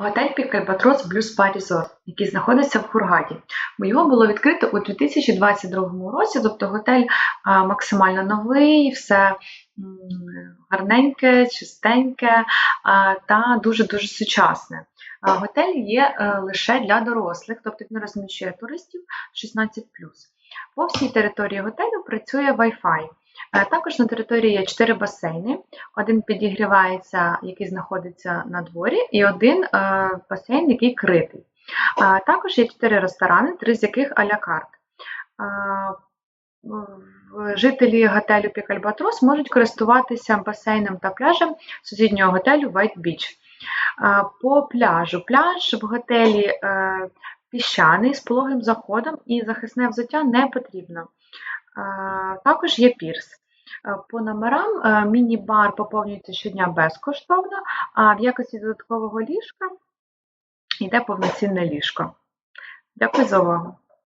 Готель Пікальбатрос Блю Спа Resort, який знаходиться в Хургаді. Його було відкрито у 2022 році, тобто готель максимально новий, все гарненьке, чистеньке та дуже-дуже сучасне. Готель є е, лише для дорослих, тобто він розміщує туристів 16. По всій території готелю працює Wi-Fi. Е, Також на території є 4 басейни. Один підігрівається, який знаходиться на дворі, і один е, басейн, який критий. Е, Також є 4 ресторани, три з яких а-ля Жителі готелю Пікальбатрос можуть користуватися басейном та пляжем сусіднього готелю White Beach. По пляжу. Пляж в готелі піщаний з пологим заходом і захисне взуття не потрібно. Також є пірс. Е, По номерам е, міні-бар поповнюється щодня безкоштовно, а в якості додаткового ліжка йде повноцінне ліжко. Дякую за увагу.